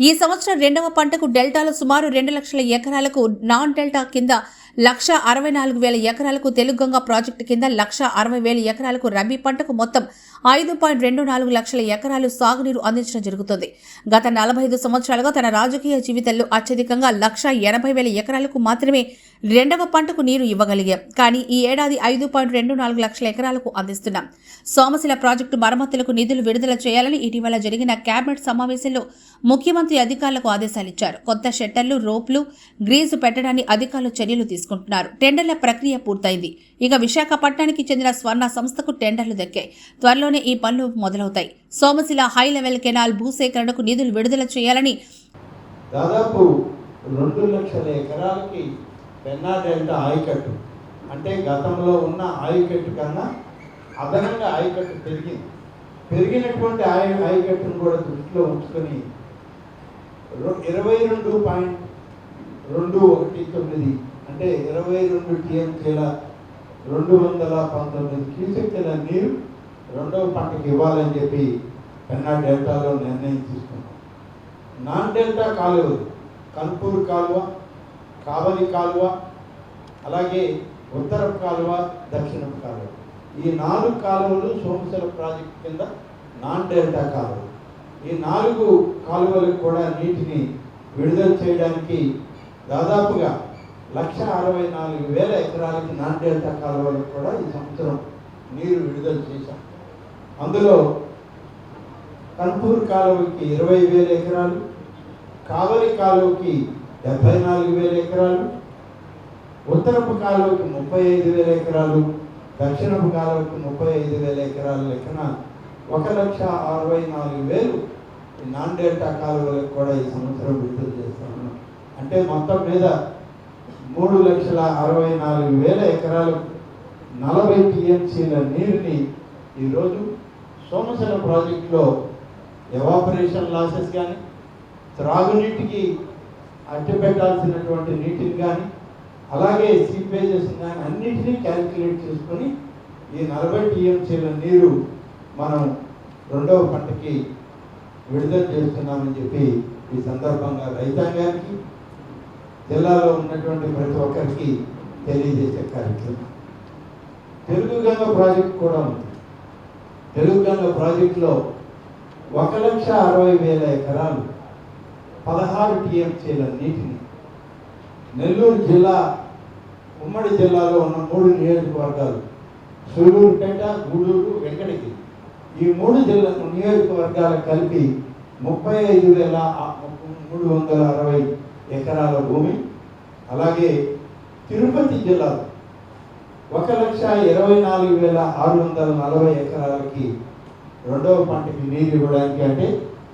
ఈ సంవత్సరం రెండవ పంటకు డెల్టాలో సుమారు రెండు లక్షల ఎకరాలకు నాన్ డెల్టా కింద లక్ష అరవై నాలుగు వేల ఎకరాలకు తెలుగుగంగ ప్రాజెక్టు కింద లక్ష అరవై వేల ఎకరాలకు రబీ పంటకు మొత్తం ఐదు పాయింట్ రెండు నాలుగు లక్షల ఎకరాలు సాగునీరు అందించడం జరుగుతుంది. గత నలభై ఐదు సంవత్సరాలుగా తన రాజకీయ జీవితంలో అత్యధికంగా లక్ష ఎనభై వేల ఎకరాలకు మాత్రమే రెండవ పంటకు నీరు ఇవ్వగలిగాం. కానీ ఈ ఏడాది ఐదు పాయింట్ రెండు నాలుగు లక్షల ఎకరాలకు అందిస్తున్నాం. సోమశిల ప్రాజెక్టు మరమ్మతులకు నిధులు విడుదల చేయాలని ఇటీవల జరిగిన కేబినెట్ సమావేశంలో ముఖ్యమంత్రి అధికారులకు ఆదేశాలిచ్చారు. కొత్త షట్టర్లు రోప్లు గ్రీజు పెట్టడానికి అధికారులు చర్యలు తీసుకుంటున్నారు. టెండర్ల ప్రక్రియ పూర్తయింది. ఇక విశాఖపట్నానికి చెందిన స్వర్ణ సంస్థకు టెండర్లు దక్కాయి. త్వరలోనే ఈ పనులు మొదలవుతాయి. సోమశిల హై లెవెల్ కెనాల్ భూసేకరణకు నిధులు విడుదల చేయాలని దాదాపు రెండు లక్షల ఎకరాలకి పెన్నా డెల్టా ఆయకట్టు. అంటే గతంలో ఉన్న ఆయకట్టు కన్నా అదనంగా ఆయకట్టు పెరిగింది. పెరిగినటువంటి ఆయ ఆయకట్టును కూడా దృష్టిలో ఉంచుకొని రొ- ఇరవై రెండు పాయింట్ రెండు ఒకటి తొమ్మిది అంటే ఇరవై రెండు టీఎంసీల రెండు వందల పంతొమ్మిది క్యూసెక్ల నీరు రెండవ పంటకి ఇవ్వాలని చెప్పి పెన్నా డెల్టాలో నిర్ణయం తీసుకున్నాం. నాన్ డెల్టా కాలువలు కన్పూర్ కాలువ కావలి కాలువ అలాగే ఉత్తరపు కాలువ దక్షిణం కాలువ. ఈ నాలుగు కాలువలు సోమశిల ప్రాజెక్టు కింద నాన్ డెల్టా కాలువ ఈ నాలుగు కాలువలకు కూడా నీటిని విడుదల చేయడానికి దాదాపుగా లక్ష అరవై నాలుగు వేల ఎకరాలకి నాన్ డెల్టా కాలువలకు కూడా ఈ సంవత్సరం నీరు విడుదల చేశాం అందులో కన్పూర్ కాలువకి ఇరవై వేల ఎకరాలు కావలి కాలువకి డెబ్బై నాలుగు వేల ఎకరాలు ఉత్తరపు కాలువకు ముప్పై ఐదు వేల ఎకరాలు దక్షిణపు కాలువకు ముప్పై ఐదు వేల ఎకరాల లెక్కన ఒక లక్ష అరవై నాలుగు వేలు నాన్ డెల్టా కాలువలకు కూడా ఈ సంవత్సరం విడుదల చేస్తాము అంటే మొత్తం మీద మూడు లక్షల అరవై నాలుగు వేల ఎకరాలు నలభై టీఎంసీల నీరుని ఈరోజు సోమశిల ప్రాజెక్టులో ఎవాపరేషన్ లాసెస్ కానీ త్రాగునీటికి అట్టపెట్టాల్సినటువంటి నీటిని కానీ అలాగే సీపేజెస్ కానీ అన్నింటినీ క్యాలిక్యులేట్ చేసుకొని ఈ నలభై టీఎంసీల నీరు మనం రెండవ పంటకి విడుదల చేస్తున్నామని చెప్పి ఈ సందర్భంగా రైతాంగానికి జిల్లాలో ఉన్నటువంటి ప్రతి ఒక్కరికి తెలియజేసే కార్యక్రమం. తెలుగు గంగ ప్రాజెక్ట్ కూడా ఉంది. తెలుగు గంగ ప్రాజెక్టులో ఒక లక్ష అరవై వేల ఎకరాలు పదహారు టీఎంసీల నీటిని. నెల్లూరు జిల్లా ఉమ్మడి జిల్లాలో ఉన్న మూడు నియోజకవర్గాలు సూలూరుపేట గూడూరు వెంకటగిరి. ఈ మూడు జిల్లా నియోజకవర్గాలు కలిపి ముప్పై ఐదు వేల మూడు వందల అరవై ఎకరాల భూమి అలాగే తిరుపతి జిల్లా ఒక లక్ష ఇరవై నాలుగు వేల ఆరు వందల నలభై ఎకరాలకి రెండవ పంటకి నీరు ఇవ్వడానికి అంటే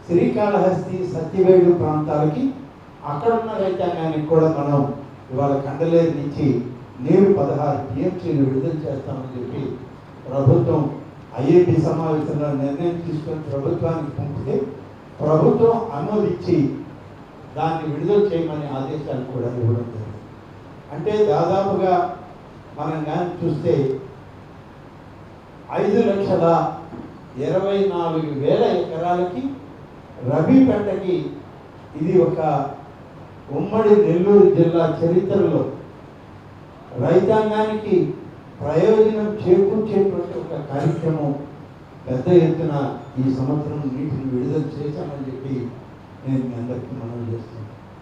శ్రీకాళహస్తి సత్యవేడు ప్రాంతాలకి అక్కడ ఉన్న రైతాంగానికి కూడా మనం ఇవాళ కండలేరు నుంచి నీరు పదహారు టీఎంసీలు విడుదల చేస్తామని చెప్పి ప్రభుత్వం ఐఏపీ సమావేశంలో నిర్ణయం తీసుకొని ప్రభుత్వానికి పంపితే ప్రభుత్వం అనుమతిచ్చి దాన్ని విడుదల చేయమని ఆదేశాలు కూడా ఇవ్వడం జరిగింది. అంటే దాదాపుగా మనం కానీ చూస్తే ఐదు లక్షల ఇరవై నాలుగు వేల ఎకరాలకి రబీ పంటకి ఇది ఒక ఉమ్మడి నెల్లూరు జిల్లా చరిత్రలో రైతాంగానికి ప్రయోజనం చేకూర్చేటువంటి ఒక కార్యక్రమం పెద్ద ఎత్తున ఈ సంవత్సరం నీటిని విడుదల చేశామని చెప్పి నేను మీ అందరికీ మనం చేస్తున్నాను.